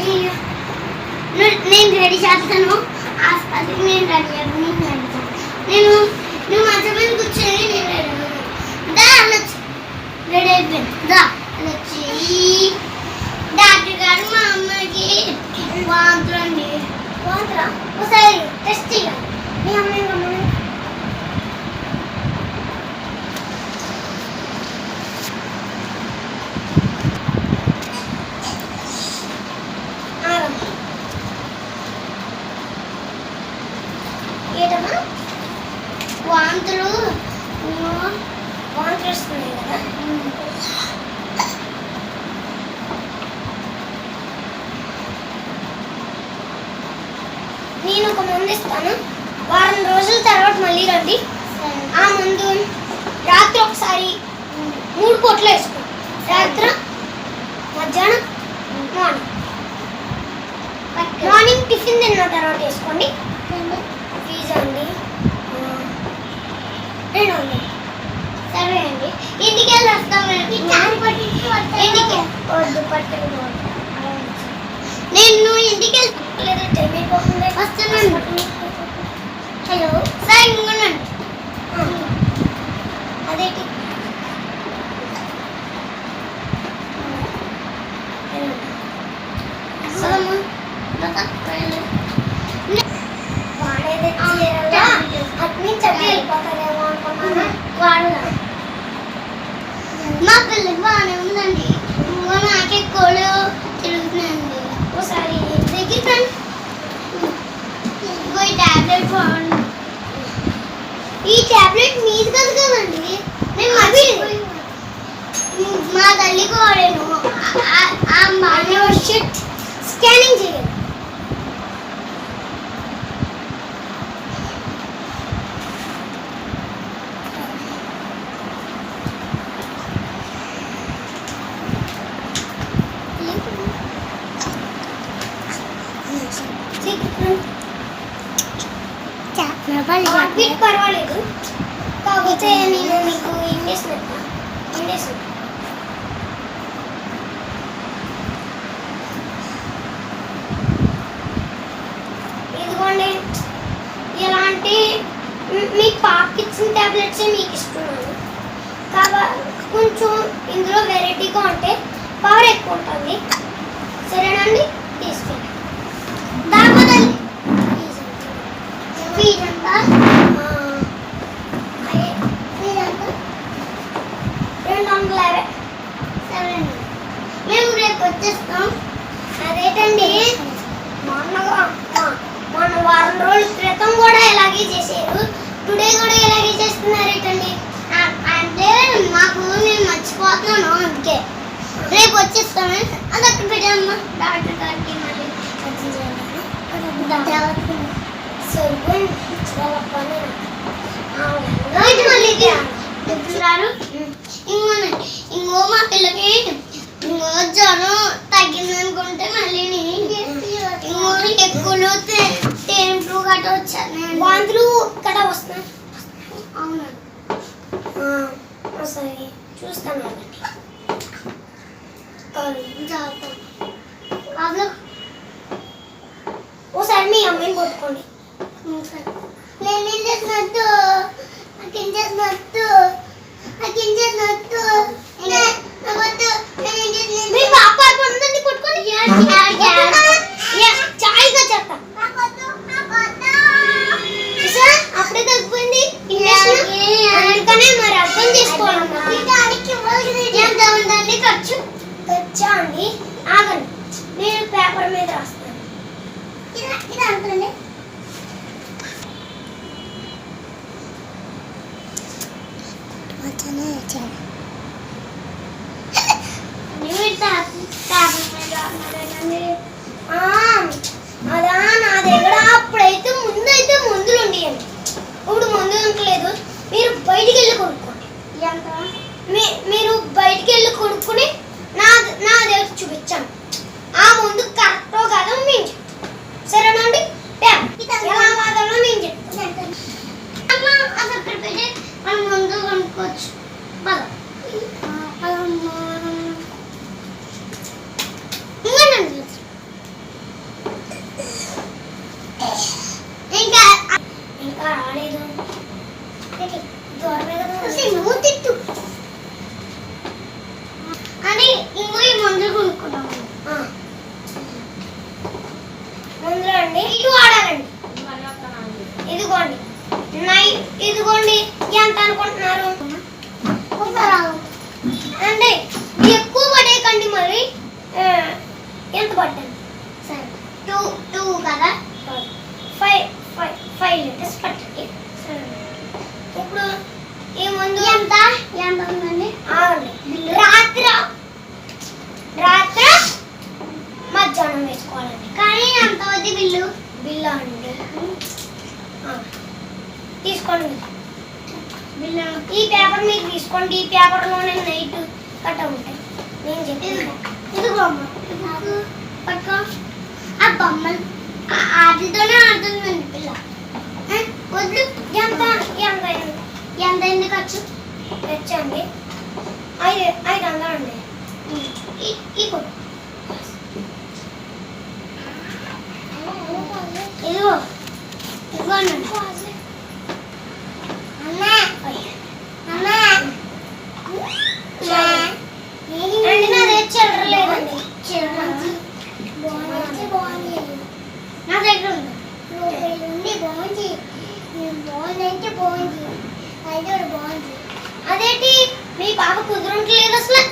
అయ్యో. నేను రెడీ చేస్తాను. హాస్పిటల్కి నేను రెడీ అయ్యాను. నేను రెడీ నేను నువ్వు మంచం మీద కూర్చొని నేను రెడీ దా అనొచ్చు రెడీ అయిపోయాను దా అనొచ్చి డాక్టర్ గారు మా అమ్మకి వాంతులు అండి. వాంతులా? ఒకసారి టెస్ట్ చేయాలి. మీ అమ్మాయి అమ్మాయి ఏటమ్మా వాంతులు ఉమ్మా, వాంతులు వస్తున్నాయి కదా ఇస్తాను వారం రోజుల తర్వాత మళ్ళీ రండి. ఆ మందు రాత్రి ఒకసారి మూడు పూటలు వేసుకో. రాత్రి మధ్యాహ్నం మార్నింగ్ మార్నింగ్ టిఫిన్ తిన్న తర్వాత వేసుకోండి. ఫీజు అండి. రెండు వందలు. సరే అండి. ఇంటికి వెళ్ళి వస్తామండి ఇంటికి వద్దు పట్టుకు నేను ఇంటికి వెళ్తాను వస్తున్నాను. మా పిల్లకి బాగానే ఉందండి నాకే కోళ్ళు తిరుగుతున్నాయండి ఒకసారి ఇంకో ఈ టాబ్లెట్ బాగుంది ఈ టాబ్లెట్ మీది కదా కదండి నేను మళ్ళీ మా తల్లికి వాడాను ఆ- షిట్ స్కానింగ్ చేయాలి హార్ట్బీట్ పర్వాలేదు. కాకపోతే నేను మీకు ఇంగ్లీష్ ఇంగ్లీష్ ఇదిగోండి. ఇలాంటి మీ- పాపకి ఇచ్చిన ట్యాబ్లెట్స్ మీకు ఇస్తున్నాను. కాబట్టి కొంచెం ఇందులో వెరైటీగా ఉంటే పవర్ ఎక్కువ ఉంటుంది. సరేనండి? తీసుకెళ్ళి దాపదండి ఫీజ్ ఎంత ఫీజ్ ఎంత రెండు వందల యాభై మేము రేపు వచ్చేస్తాం అదేటండి మొన్నగా మొన్న వారం రోజుల క్రితం కూడా ఇలాగే చేశారు టుడే కూడా ఇలాగే చేస్తున్నారు ఏంటండి అంటే మాకు నేను మర్చిపోతున్నాను అందుకే రేపు వచ్చేస్తాను అది అక్కడ డాక్టర్ గారికి మళ్ళీ చెప్తున్నారు ఇంకోనండి ఇంకో మా పిల్లకి ఇంకో జ్వరం తగ్గిందనుకుంటే మళ్ళీ ఇంకో ఎక్కువలో తేంపులు గట్ట వచ్చాను వాంతులు గట్ట వస్తున్నాయి అవునండి సరే చూస్తాను జాగ్రత్త కాదు ఓసారి మీ అమ్మని కొట్టుకోండి. నేనేం చేసినట్టు నాకేం చేసినట్టు నాకేం చేసినట్టు ఖర్చా? అండి? ఆగండి. నేను పేపర్ మీద రాస్తాను. ఇది అంతండి అదా నా దగ్గర అప్పుడైతే ముందైతే మందులు ఉండేయండి ఇప్పుడు మందులు ఉండలేదు. మీరు బయటికి వెళ్ళి కొనుక్కోండి. ఎంత? మీరు నువ్వు మందులు కొనుక్కుంటాము మందులు అండి ఇది వాడాలండి ఇదిగోండి నైట్ ఇదిగోండి ఎంత అనుకుంటున్నారు అంటే ఎక్కువ పడేయకండి మరి ఎంత పట్టింది సరే టూ టూ కదా ఫైవ్ ఫైవ్ ఫైవ్ లీటర్స్ ఆగండి రాత్రి. రాత్రి మధ్యాహ్నం వేసుకోవాలండి. కానీ ఎంత అవుద్ది బిల్లు. బిల్లు అండి? తీసుకోండి బిల్లు? ఈ పేపర్ మీరు తీసుకోండి. ఈ పేపర్లోనే నైట్ కట్ట ఉంటాయి నేను చెప్పింది ఇదిగో అమ్మ. నాకు పట్టుకో. ఆ బొమ్మలు వాటితోనే ఆడుతుందండి పిల్ల వద్దు. ఎంత? ఎంత? ఎంత అయింది ఖర్చు? తెచ్చండి ఐదు ఐదు వందలు అండి ఇదిగో ఇదిగో అమ్మ అమ్మ అంటే నా దగ్గర చిల్లర లేదండి నా దగ్గర ఉంది ఉంది బాగుంది బాగుంది బాబు బాగుంది అయితే కుదురుంటలేదు అసలు.